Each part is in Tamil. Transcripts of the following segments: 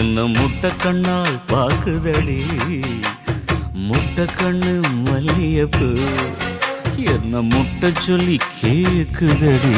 என்ன முட்டை கண்ணால் பாக்குதடி முட்டை கண்ணு மல்லியப்பு என்ன முட்டை சொல்லி கேக்குதடி?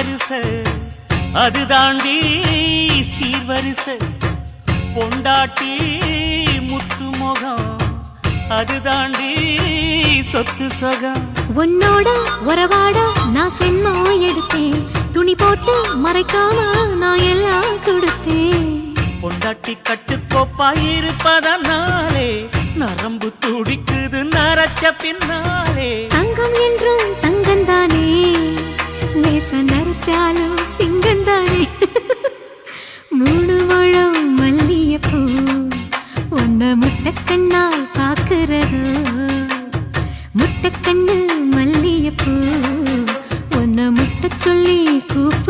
பல்வரிச அது தாண்டி சீர்வரிச. பொண்டாட்டி முத்து முகம். அது தாண்டி சொத்து சகம். உன்னோட உறவாட நான் சென்மோ எடுத்தேன். துணி போட்டு மறைக்காம நான் எல்லாம் கொடுத்தேன். பொண்டாட்டி கட்டுக்கோப்பாயிருப்பதனாலே நரம்பு துடிக்குது நரச்ச பின்னாலே. தங்கம் என்றும் தங்கந்தானே லேச சிங்கம் தானே. மூணு முழம் மல்லியப்பூ உன்ன முட்டைக்கண்ணால் பாக்குறது முட்டைக்கண்ணு மல்லியப்பூ ஒன்ன முட்டை சொல்லி கூப்பிடுதோ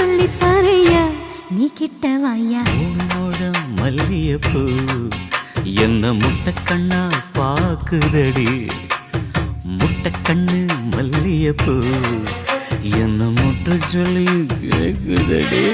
சொல்லி தரையா நீ கிட்ட வாயா உன்னோட மல்லியப்பூ என்ன முட்டை கண்ணா பாக்குதடி? முட்டை கண்ணு மல்லியப்பூ என்ன முட்டை சொல்லி கேக்குதடி?